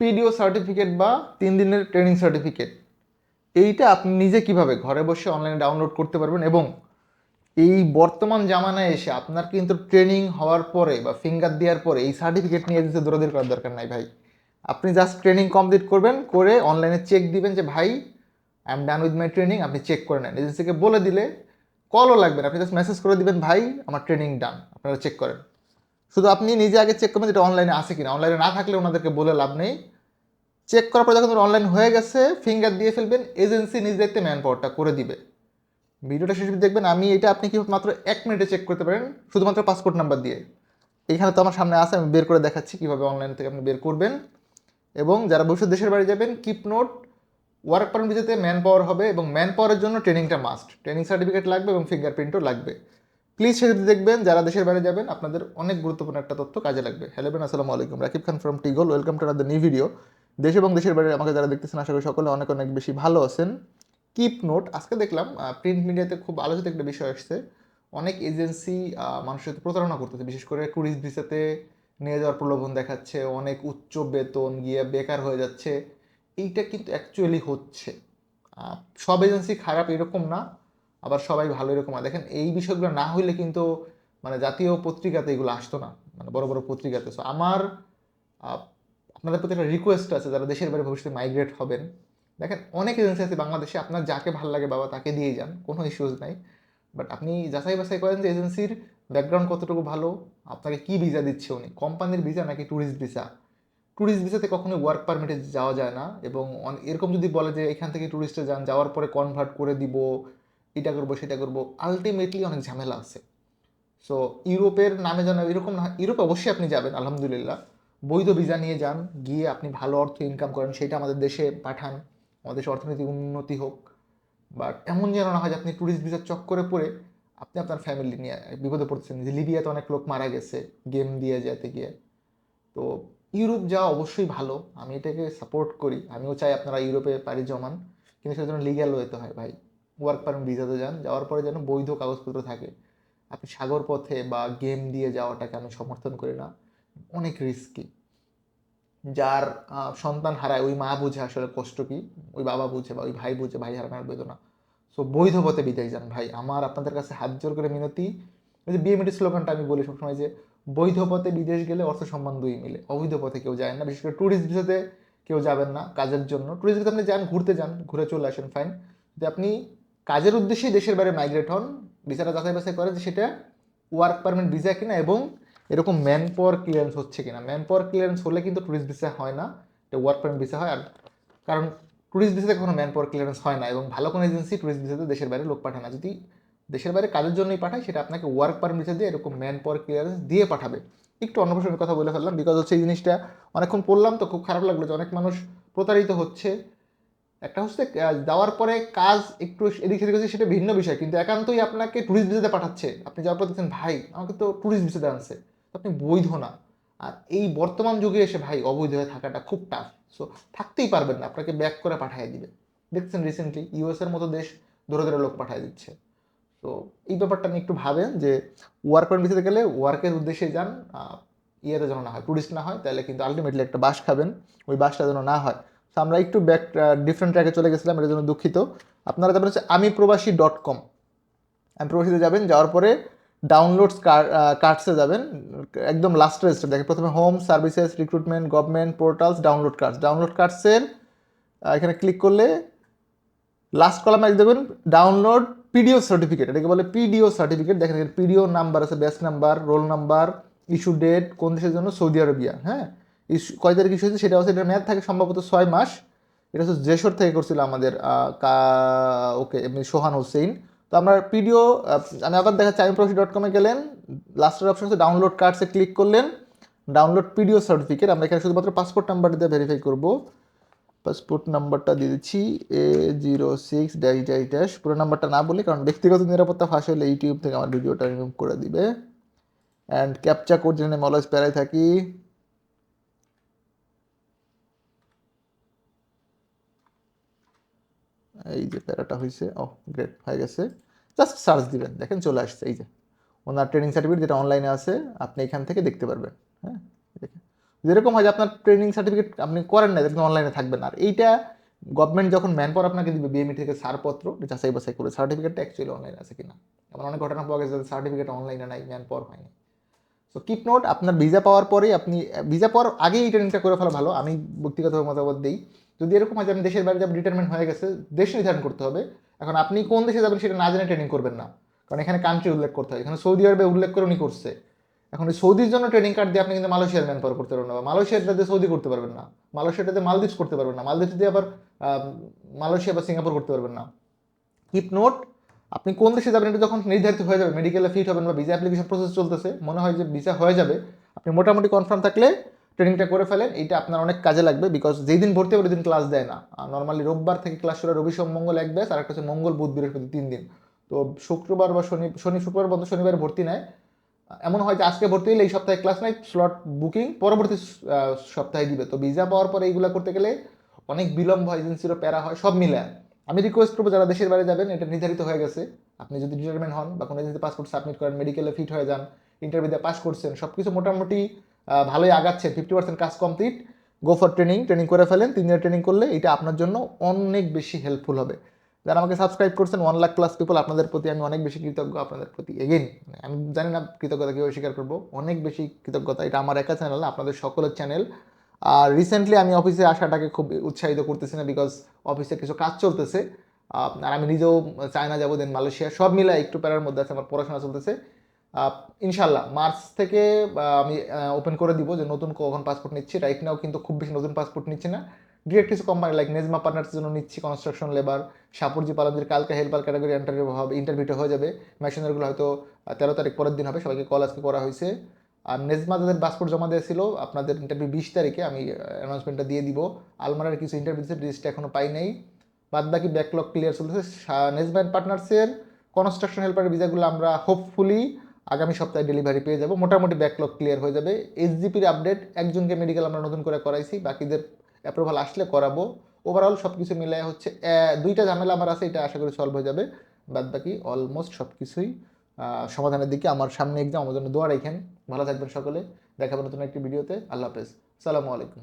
PDO certificate বা তিন দিনের ট্রেনিং সার্টিফিকেট এইটা আপনি নিজে কীভাবে ঘরে বসে অনলাইনে ডাউনলোড করতে পারবেন এবং এই বর্তমান জামানায় এসে আপনার কিন্তু ট্রেনিং হওয়ার পরে বা ফিঙ্গার দেওয়ার পরে এই সার্টিফিকেট নিয়ে যেতে দৌড়াদৌড়ি করার দরকার নাই ভাই। আপনি জাস্ট ট্রেনিং কমপ্লিট করবেন, করে অনলাইনে চেক দিবেন যে, ভাই I am done with my training আপনি চেক করে নেন। এজেন্সিকে বলে দিলে কলও লাগবে আপনি জাস্ট মেসেজ করে দিবেন, ভাই, আমার ট্রেনিং ডান আপনারা চেক করেন। শুধু আপনি নিজে আগে চেক করবেন যেটা অনলাইনে আছে কিনা। অনলাইনে না থাকলে ওনাদেরকে বলে লাভ নেই। চেক করার পর যখন অনলাইন হয়ে গেছে ফিঙ্গার দিয়ে ফেলবেন এজেন্সি নিজ দেখতে ম্যান পাওয়ারটা করে দিবে। ভিডিওটা শেষ দেখবেন, আমি এটা আপনি কি মাত্র এক মিনিটে চেক করতে পারেন, শুধুমাত্র পাসপোর্ট নাম্বার দিয়ে। এখানে তো আমার সামনে আছে, আমি বের করে দেখাচ্ছি কীভাবে অনলাইন থেকে আপনি বের করবেন। এবং যারা ভবিষ্যৎ দেশের বাড়ি যাবেন কিপ নোট ওয়ার্ক পারমিট ভিসাতে ম্যান পাওয়ার হবে এবং ম্যান পাওয়ারের জন্য ট্রেনিংটা মাস্ট ট্রেনিং সার্টিফিকেট লাগবে এবং ফিঙ্গারপ্রিন্টও লাগবে। প্লিজ সেটা দেখবেন, যারা দেশের বাইরে যাবেন, আপনাদের অনেক গুরুত্বপূর্ণ একটা তথ্য কাজে লাগবে। হ্যালো বেন আসসালামু আলাইকুম। Rakib Khan from টিগল welcome to another new video দেশ এবং দেশের বাইরে আমাকে যারা দেখতেছেন, আশা করি সকলে অনেক অনেক বেশি ভালো আছেন। কিপ নোট আজকে দেখলাম প্রিন্ট মিডিয়াতে খুব আলোচিত একটা বিষয় আসছে। অনেক এজেন্সি মানুষের সাথে প্রতারণা করতেছে। বিশেষ করে ট্যুরিস্ট ভিসাতে নিয়ে যাওয়ার প্রলোভন দেখাচ্ছে, অনেক উচ্চ বেতন গিয়ে বেকার হয়ে যাচ্ছে। এইটা কিন্তু অ্যাকচুয়ালি হচ্ছে। সব এজেন্সি খারাপ এরকম না। আবার সবাই ভালো এরকম না দেখেন, এই বিষয়গুলো না হইলে কিন্তু মানে জাতীয় পত্রিকাতে এগুলো আসতো না মানে বড় বড় পত্রিকাতে। সো আমার আপনাদের প্রতি একটা রিকোয়েস্ট আছে, যারা দেশের বাইরে ভবিষ্যতে মাইগ্রেট হবেন। দেখেন, অনেক এজেন্সি আছে বাংলাদেশে, আপনার যাকে ভালো লাগে বাবা, তাকে দিয়েই যান, কোনো ইস্যুজ নাই। বাট আপনি যাচাই বাছাই করেন যে এজেন্সির ব্যাকগ্রাউন্ড কতটুকু ভালো, আপনাকে কি ভিসা দিচ্ছে উনি। কোম্পানির ভিসা নাকি ট্যুরিস্ট ভিসা ট্যুরিস্ট ভিসাতে কখনোই ওয়ার্ক পারমিটে যাওয়া যায় না এবং এরকম যদি বলে যে এখান থেকে ট্যুরিস্টে যান, যাওয়ার পরে কনভার্ট করে দিব এটা করব, সেটা করব। আলটিমেটলি অনেক ঝামেলা আছে। সো ইউরোপের নামে যেন এরকম না, ইউরোপে অবশ্যই আপনি যাবেন, আলহামদুলিল্লাহ। বৈধ ভিসা নিয়ে যান, গিয়ে আপনি ভালো অর্থ ইনকাম করেন, সেটা আমাদের দেশে পাঠান, আমাদের দেশে অর্থনৈতিক উন্নতি হোক। বাট এমন যেন না হয় যে আপনি ট্যুরিস্ট ভিসার চক্করে পড়ে আপনি আপনার ফ্যামিলি নিয়ে বিপদে পড়ছেন যে লিবিয়াতে অনেক লোক মারা গেছে, গেম দিয়ে যেতে গিয়ে। তো ইউরোপ যাওয়া অবশ্যই ভালো। আমি এটাকে সাপোর্ট করি। আমিও চাই আপনারা ইউরোপে পাড়ি জমান। কিন্তু সেটার জন্য লিগ্যাল হতে হয় ভাই। ওয়ার্ক পারমিট ভিসাতে যান, যাওয়ার পরে যেন বৈধ কাগজপত্র থাকে। আপনি সাগর পথে বা গেম দিয়ে যাওয়াটাকে আমি সমর্থন করি না। অনেক রিস্কি যার সন্তান হারায়, ওই মা বুঝে আসলে কষ্ট কী, ওই বাবা বুঝে বা ওই ভাই বুঝে, ভাই হারানোর বেদনা। সো বৈধ পথে বিদায় যান ভাই। আমার, আপনাদের কাছে হাত জোর করে মিনতি, ওই যে বিএমএটি স্লোগানটা আমি বলি সবসময় যে, বৈধ পথে বিদেশ গেলে অর্থ সম্মান দুই মিলে। অবৈধ পথে কেউ যায় না, বিশেষ করে ট্যুরিস্ট ভিসাতে কেউ যাবেন না কাজের জন্য। ট্যুরিস্ট ভিসাতে আপনি যান, ঘুরতে যান, ঘুরে চলে আসেন ফাইন যদি আপনি কাজের উদ্দেশ্যেই দেশের বাইরে মাইগ্রেট হন, ভিসাটা যাচাই বাছাই করে যে সেটা ওয়ার্ক পারমিট ভিসা কিনা এবং এরকম ম্যান পাওয়ার ক্লিয়ারেন্স হচ্ছে কিনা। ম্যান পাওয়ার ক্লিয়ারেন্স হলে কিন্তু ট্যুরিস্ট ভিসা হয় না, এটা ওয়ার্ক পারমিট ভিসা হয়। আর কারণ ট্যুরিস্ট ভিসাতে কখনো ম্যান পাওয়ার ক্লিয়ারেন্স হয় না এবং ভালো কোনো এজেন্সি ট্যুরিস্ট ভিসাতে দেশের বাইরে লোক পাঠায় না। যদি দেশের বাইরে কাজের জন্যই পাঠায়, সেটা আপনাকে ওয়ার্ক পারমিট ভিসা দিয়ে এরকম ম্যান পাওয়ার ক্লিয়ারেন্স দিয়ে পাঠাবে। একটু অন্য প্রসঙ্গের কথা বলে ফেললাম বিকজ হচ্ছে এই জিনিসটা অনেকক্ষণ পড়লাম, তো খুব খারাপ লাগল যে অনেক মানুষ প্রতারিত হচ্ছে। একটা হচ্ছে যাওয়ার পরে কাজ একটু এদিক সেদিক হচ্ছে, সেটা ভিন্ন বিষয়। কিন্তু একান্তই আপনাকে ট্যুরিস্ট ভিসাতে পাঠাচ্ছে। আপনি যাওয়ার পর দেখছেন, ভাই, আমাকে তো ট্যুরিস্ট ভিসাতে আনছে। আপনি বৈধ না। আর এই বর্তমান যুগে এসে, ভাই, অবৈধ হয়ে থাকাটা খুব টাফ সো থাকতেই পারবেন না। আপনাকে ব্যাক করে পাঠিয়ে দিবে। দেখছেন রিসেন্টলি ইউএস এর মতো দেশ ধরে ধরে লোক পাঠিয়ে দিচ্ছে। তো এই ব্যাপারটা নিয়ে একটু ভাবেন যে ওয়ার্ক পারমিট ভিসাতে গেলে ওয়ার্কের উদ্দেশ্যে যান। ইয়েতে যেন না হয় ট্যুরিস্ট না হয়, তাহলে কিন্তু আলটিমেটলি একটা বাস খাবেন। ওই বাসটা যেন না হয়। তো আমরা একটু ব্যাক ডিফারেন্ট ট্র্যাকে চলে গেছিলাম এটার জন্য দুঃখিত। আপনারা তারপরে হচ্ছে আমি প্রবাসী ডট কম আমি প্রবাসীতে যাবেন, যাওয়ার পরে ডাউনলোডস কার্ডসে যাবেন। একদম লাস্টের স্টেপ দেখেন প্রথমে home services recruitment government portals download cards download কার্ডসের এখানে ক্লিক করলে লাস্ট কলামে এক দেখবেন ডাউনলোড পিডিও সার্টিফিকেট এটাকে বলে পিডিও সার্টিফিকেট দেখেন পিডিও নাম্বার আছে batch number roll number issue date কোন দেশের জন্য? সৌদি আরবিয়া হ্যাঁ? ইস্যু কয় তারিখ ইস্যু হয়েছে? সেটা হচ্ছে এটা মেয়াদ থাকে সম্ভবত ছয় মাস। এটা হচ্ছে জেসর থেকে করছিল আমাদের ওকে, এমনি সোহান হোসেন তো আমরা পিডিও আমি আবার দেখাচ্ছি আমি প্রফি ডট কমে গেলেন লাস্টের অপশন হচ্ছে ডাউনলোড কার্ডসে ক্লিক করলেন। ডাউনলোড পিডিও সার্টিফিকেট আমরা এখানে শুধুমাত্র পাসপোর্ট নাম্বার দিয়ে ভেরিফাই করব। পাসপোর্ট নাম্বারটা দিয়ে দিচ্ছি A zero six dash dash dash পুরো নাম্বারটা না বলি, কারণ ব্যক্তিগত নিরাপত্তা ফাঁস হলে ইউটিউব থেকে আমার ভিডিওটা রিমুভ করে দিবে। অ্যান্ড ক্যাপচা কোড যেখানে মলজ প্যারায় থাকি। এই যে প্যারাটা হয়েছে ও গ্রেট হয়ে গেছে। জাস্ট সার্চ দিবেন, দেখেন চলে আসছে, এই যে। ওনার ট্রেনিং সার্টিফিকেট যেটা অনলাইনে আছে, আপনি এখান থেকে দেখতে পারবেন হ্যাঁ? দেখেন। যেরকম হয় যে আপনার ট্রেনিং সার্টিফিকেট আপনি করেন না কিন্তু অনলাইনে থাকবেন আর এইটা গভর্নমেন্ট যখন ম্যান পাওয়ার আপনাকে দিবে বিএমই থেকে ছাড়পত্র যাচাই বাছাই করে সার্টিফিকেটটা অ্যাকচুয়ালি অনলাইনে আছে কিনা। এমন অনেক ঘটনা পাওয়া গেছে সার্টিফিকেট অনলাইনে নাই ম্যান পাওয়ার হয়নি। সো কিপ নোট আপনার ভিসা পাওয়ার পরেই আপনি ভিসা পাওয়ার আগেই এই ট্রেনিংটা করে ফেলা ভালো। আমি ব্যক্তিগতভাবে মতামত দিই যদি এরকম হয় যে আমি দেশের বাইরে যাব রিটায়ারমেন্ট হয়ে গেছে, দেশ নির্ধারণ করতে হবে। এখন আপনি কোন দেশে যাবেন সেটা না জেনে ট্রেনিং করবেন না। কারণ এখানে কান্ট্রি উল্লেখ করতে হয়। এখানে সৌদি আরবে উল্লেখ করে উনি করছে। এখন এই সৌদির জন্য ট্রেনিং কার্ড দিয়ে আপনি কিন্তু মালয়েশিয়ার ম্যান পাওয়ার করতে পারবেন না বা মালয়েশিয়াটা দিয়ে সৌদি করতে পারবেন না। মালয়েশিয়াটাতে মালদ্বীপ করতে পারবেন না। মালদ্বীপ দিয়ে আবার মালয়েশিয়া বা সিঙ্গাপুর করতে পারবেন না। কিপ নোট আপনি কোন দেশে যাবেন এটা যখন নির্ধারিত হয়ে যাবে মেডিকেলে ফিট হবেন বা ভিসা অ্যাপ্লিকেশন প্রসেস চলতেছে, মনে হয় যে ভিসা হয়ে যাবে, আপনি মোটামুটি কনফার্ম থাকলে ট্রেনিংটা করে ফেলেন, এইটা আপনার অনেক কাজে লাগবে বিকজ যেই দিন ভর্তি হবে দিন ক্লাস দেয় না। নর্মালি রোববার থেকে ক্লাস শুরু রবি সোম, মঙ্গল এক ব্যাস আর একটা হচ্ছে মঙ্গল, বুধ, বৃহস্পতি তিন দিন। তো শুক্রবার বা শনি শনি, শুক্রবার বন্ধ, শনিবার ভর্তি নেয়। এমন হয় যে আজকে ভর্তি হলে এই সপ্তাহে ক্লাস নাই স্লট বুকিং পরবর্তী সপ্তাহে দিবে। তো ভিসা পাওয়ার পরে এইগুলো করতে গেলে অনেক বিলম্ব হয় এজেন্সিরও প্যারা হয়, সব মিলে আমি রিকোয়েস্ট করব যারা দেশের বাইরে যাবেন, এটা নির্ধারিত হয়ে গেছে। আপনি যদি রিটায়ারমেন্ট হন বা কোনো এজেন্সি পাসপোর্ট সাবমিট করেন মেডিকেলে ফিট হয়ে যান ইন্টারভিউতে পাস করছেন সব কিছু মোটামুটি ভালোই আগাচ্ছেন ফিফটি পার্সেন্ট কাজ complete go for training training করে ফেলেন, তিন দিনের ট্রেনিং করলে এটা আপনার জন্য অনেক বেশি হেল্পফুল হবে। যারা আমাকে সাবস্ক্রাইব করছেন ওয়ান লাখ প্লাস পিপল আপনাদের প্রতি আমি অনেক বেশি কৃতজ্ঞ, আপনাদের প্রতি এগেন আমি জানি না কৃতজ্ঞতা কীভাবে স্বীকার করব, অনেক বেশি কৃতজ্ঞতা, এটা আমার একা চ্যানেল আপনাদের সকলের চ্যানেল আর রিসেন্টলি আমি অফিসে আসাটাকে খুব উৎসাহিত করতেছি না বিকজ অফিসে কিছু কাজ চলতেছে। আর আমি নিজেও চায়না যাব দেন মালয়েশিয়া, সব মিলে একটু প্যারার মধ্যে আছে, আমার পড়াশোনা চলতেছে। ইনশাল্লাহ মার্চ থেকে আমি ওপেন করে দিব যে নতুন কখন পাসপোর্ট নিচ্ছি। রাইট নাও কিন্তু খুব বেশি নতুন পাসপোর্ট নিচ্ছি না। ডিরেক্ট কিছু কোম্পানি লাইক নেজমা পার্টনার্সের জন্য নিচ্ছি কনস্ট্রাকশন লেবার সাপুরজি পালামজির কালকে হেল্পার ক্যাটাগরি ইন্টারভিউ হবে ইন্টারভিউটা হয়ে যাবে। মেশিনারিগুলো হয়তো তেরো তারিখ পরের দিন হবে, সবাইকে কল আজকে করা হয়েছে। আর নেজমা তাদের পাসপোর্ট জমা দিয়েছিল আপনাদের ইন্টারভিউ বিশ তারিখে আমি অ্যানাউন্সমেন্টটা দিয়ে দিব। আলমারার কিছু ইন্টারভিউ লিস্টটা এখনও পাই নাই। বাদ বাকি ব্যাকলগ ক্লিয়ার চলতেছে। নেজমা পার্টনার্সের কনস্ট্রাকশন হেল্পারের ভিসাগুলো আমরা হোপফুলি আগামী সপ্তাহে ডেলিভারি পেয়ে যাব। মোটামুটি ব্যাকলগ ক্লিয়ার হয়ে যাবে। এইচজিপির আপডেট একজনকে মেডিকেল আমরা নতুন করে করাইছি, বাকিদের অ্যাপ্রুভাল আসলে করাবো। ওভারঅল সব কিছু মিলে হচ্ছে দুইটা ঝামেলা আমার আছে, এটা আশা করি সলভ হয়ে যাবে। বাদ বাকি অলমোস্ট সব কিছুই সমাধানের দিকে আমার সামনে এক্সাম আমার জন্য দোয়া রাখেন। ভালো থাকবেন সকলে। দেখাবেন নতুন একটি ভিডিওতে আল্লাহ হাফেজ। সালামু আলাইকুম।